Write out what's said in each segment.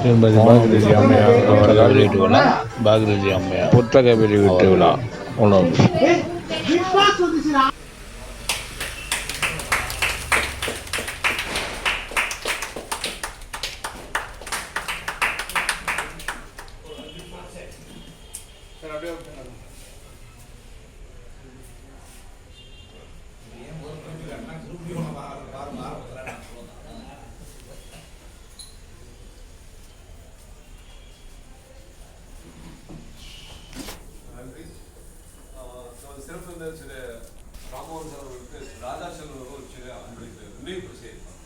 திருமதி பாகிரதி அம்மையார் அவர்கள் வெளியீட்டு விழா பாகிரதி அம்மையார் புத்தக வெளியீட்டு விழா உணவு நன்றி சிறப்பு விருந்தினர் திரு ராமமோகன் சார் அவர்களுக்கு ராஜா செல்வர்கள் ஒரு சிறு அன்பளிப்பு நினைவு பரிசு ஏற்பாடு.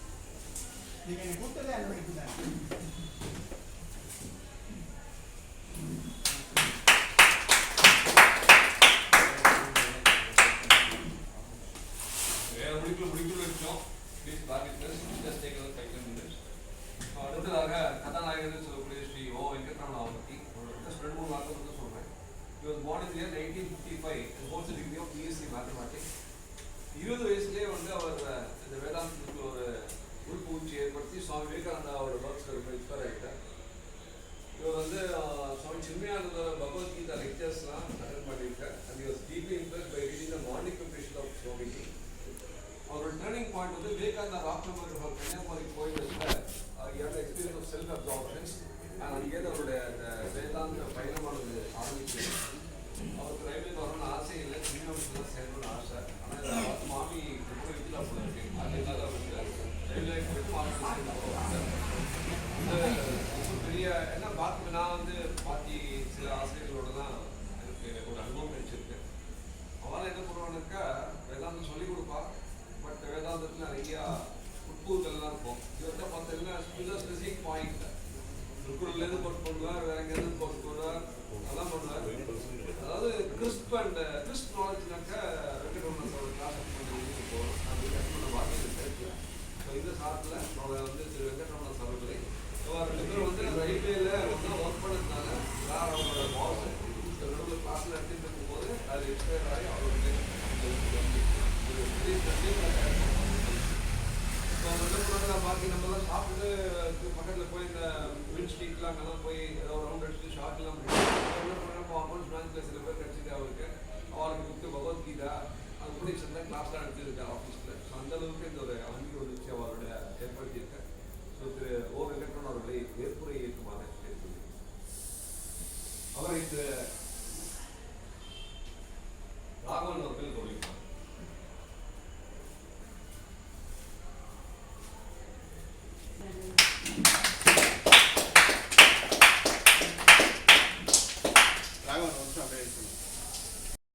நீங்க எனக்கு கொடுத்ததே அனுமதிக்கு தான் வேற முடிக்கல he was born in the year 1955 and holds a degree of BSc mathematics. இருபது வயசுலேயே வந்து அவர் இந்த வேதாந்தத்துக்கு ஒரு உள்பூச்சி ஏற்படுத்தி சுவாமி விவேகானந்தா அவர் ஒர்க்ஸ் ரொம்ப இன்ஸ்பயர் ஆகிட்டார் இவர் வந்து சுவாமி சின்மயானந்த பகவத்கீதா லெக்சர்ஸ்லாம் அட்டன் பண்ணியிருக்கார். And he deeply deeply by reading the morning morning of of Swamiji அவரோட டேர்னிங் பாயிண்ட் வந்து விவேகானந்தா ராக்னமர் கன்னியாகுமரி கோயிலில் எக்ஸ்பீரியன்ஸ் ஆஃப் செல்ஃப் அண்ட் இயர் அவருடைய அந்த வேதாந்த பயணமானது ஆரம்பிச்சு அவருக்கு ரயில்வே வரணும்னு ஆசை இல்லை. சினிமாவில் சேரணும்னு ஆசை. ஆனால் மாமி ரொம்ப வீட்டில் இருக்கு. அதனால ரயில்வே போயிட்டு மாமி பெரிய என்ன பார்த்து நான் வந்து பாத்தி சில ஆசிரியர்களோட தான் எனக்கு ஒரு அனுபவம் கிடைச்சிருக்கு. அவெல்லாம் என்ன பண்ணுவானுக்கா வேதாந்தம் சொல்லிக் கொடுப்பா. பட் வேதாந்தத்தில் நிறையா உட்பூர்கள்லாம் இருக்கும். இவர்கிட்ட பார்த்தீங்கன்னா ஸ்பெசிஃபிக் பாயிண்ட் திருக்குறள்லேருந்து கோட் பண்ணுவார் வேற எங்கேருந்து அண்ட் கிறிஸ்ப் நாலேஜ்னாக்கா வெங்கடரமணன் சார் கிளாஸ் பண்ணி போகிறோம் அப்படி கட் பண்ண கிடைக்கல ஸோ இந்த சாட்டில் அவரை வந்து திரு வெங்கடரமணன் சார் அவர்களை அவர் ரெண்டு பேரும் வந்து ரயில்வேல ஒன்றா ஒர்க் பண்ணதுனால வேறு அவங்களோட பாஸ் நடுவில் கிளாஸில் எடுத்துட்டு இருக்கும்போது அது எக்ஸ்பயர் ஆகி அவருக்கு ஒரு பெரிய நன்றி பாக்கி நம்ம சாப்பிட்டு பக்கத்தில் போய் இந்த வின் ஸ்ட்ரீட்லாம் அங்கெல்லாம் போய் ஏதோ ரவுண்ட் அடிச்சுட்டு ஷார்ட்லாம் என்ன பண்ணுறோம் அக்கௌண்ட்ஸ் பேங்க்கில் சில பேர் கிடச்சிட்டு அவருக்கு. அவர்களுக்கு பகவத்கீதா அது உபதேசம் தான் கிளாஸ்லாம் நடத்தியிருக்கேன் ஆஃபீஸில் ஸோ அந்தளவுக்கு இந்த ஒரு அங்கீக நிகழ்ச்சி அவரோட ஏற்படுத்தியிருக்கேன். ஸோ திரு ஓ வெங்கட்ரன் அவர்களை ஏற்புரை இயக்கமாக அவர் இந்த